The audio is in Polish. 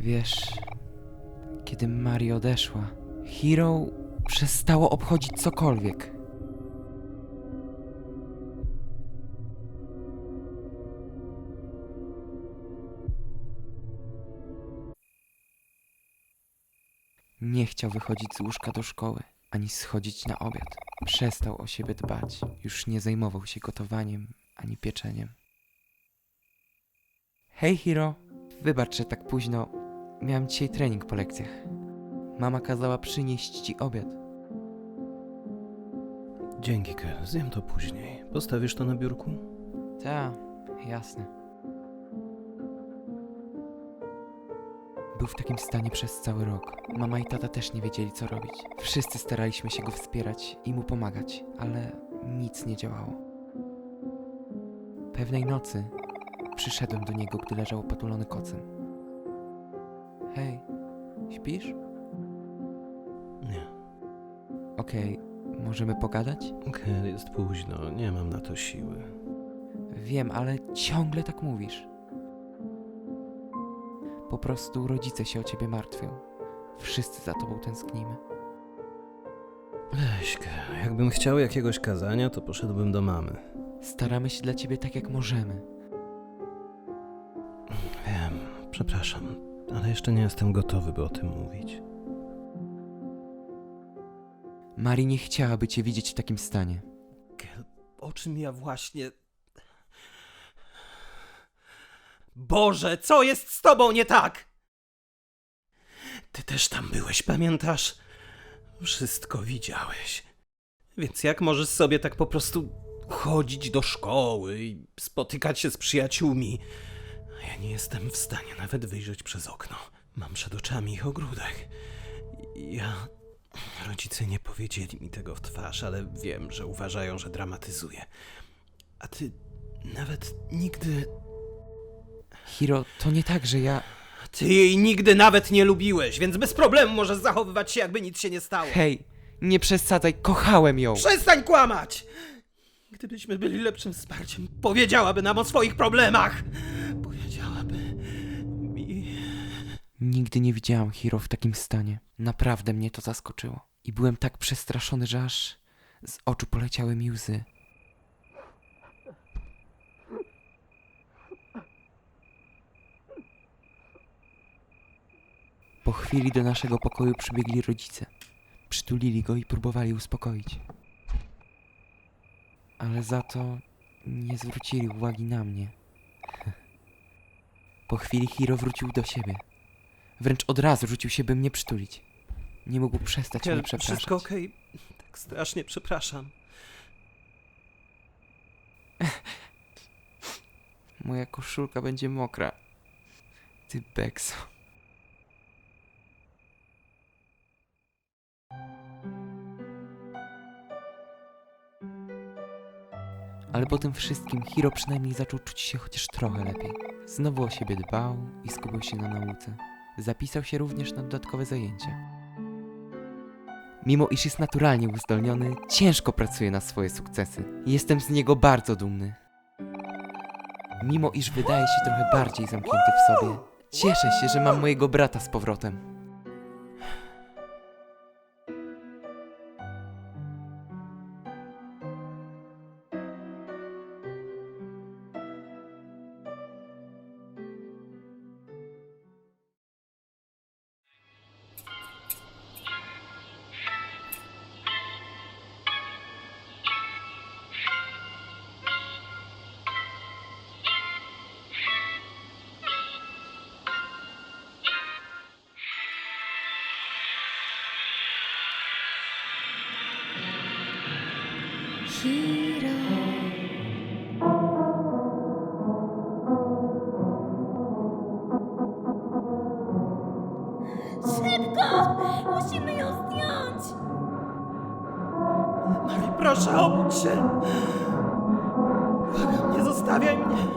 Wiesz, kiedy Mari odeszła, Hero przestało obchodzić cokolwiek. Nie chciał wychodzić z łóżka do szkoły, ani schodzić na obiad. Przestał o siebie dbać, już nie zajmował się gotowaniem ani pieczeniem. Hej, Hiro! Wybacz, że tak późno. Miałem dzisiaj trening po lekcjach. Mama kazała przynieść ci obiad. Dzięki, Kel. Zjem to później. Postawisz to na biurku? Ta, jasne. Był w takim stanie przez cały rok. Mama i tata też nie wiedzieli, co robić. Wszyscy staraliśmy się go wspierać i mu pomagać, ale nic nie działało. Pewnej nocy przyszedłem do niego, gdy leżał opatulony kocem. Hej, śpisz? Nie. Okej, możemy pogadać? Kel, jest późno. Nie mam na to siły. Wiem, ale ciągle tak mówisz. Po prostu rodzice się o ciebie martwią. Wszyscy za tobą tęsknimy. Weź. Jakbym chciał jakiegoś kazania, to poszedłbym do mamy. Staramy się dla ciebie tak, jak możemy. Wiem, przepraszam, ale jeszcze nie jestem gotowy, by o tym mówić. Mari nie chciałaby cię widzieć w takim stanie. Kel, o czym ja właśnie... Boże, co jest z tobą nie tak? Ty też tam byłeś, pamiętasz? Wszystko widziałeś. Więc jak możesz sobie tak po prostu chodzić do szkoły i spotykać się z przyjaciółmi? Ja nie jestem w stanie nawet wyjrzeć przez okno. Mam przed oczami ich ogródek. Ja... Rodzice nie powiedzieli mi tego w twarz, ale wiem, że uważają, że dramatyzuję. A ty nawet nigdy... Hiro, to nie tak, że ja. Ty jej nigdy nawet nie lubiłeś, więc bez problemu możesz zachowywać się, jakby nic się nie stało. Hej, nie przesadzaj, kochałem ją! Przestań kłamać! Gdybyśmy byli lepszym wsparciem, powiedziałaby nam o swoich problemach. Nigdy nie widziałam Hiro w takim stanie. Naprawdę mnie to zaskoczyło. I byłem tak przestraszony, że aż z oczu poleciały mi łzy. Po chwili do naszego pokoju przybiegli rodzice. Przytulili go i próbowali uspokoić. Ale za to nie zwrócili uwagi na mnie. Po chwili Hiro wrócił do siebie. Wręcz od razu rzucił się, by mnie przytulić. Nie mógł przestać mnie przepraszać. wszystko okej? Tak strasznie przepraszam. Moja koszulka będzie mokra. Ty bekso. Ale po tym wszystkim Hiro przynajmniej zaczął czuć się chociaż trochę lepiej. Znowu o siebie dbał i skupił się na nauce. Zapisał się również na dodatkowe zajęcia. Mimo iż jest naturalnie uzdolniony, ciężko pracuje na swoje sukcesy. Jestem z niego bardzo dumny. Mimo iż wydaje się trochę bardziej zamknięty w sobie, cieszę się, że mam mojego brata z powrotem. Szybko! Musimy ją zdjąć! Proszę, obudź się! Nie zostawiaj mnie!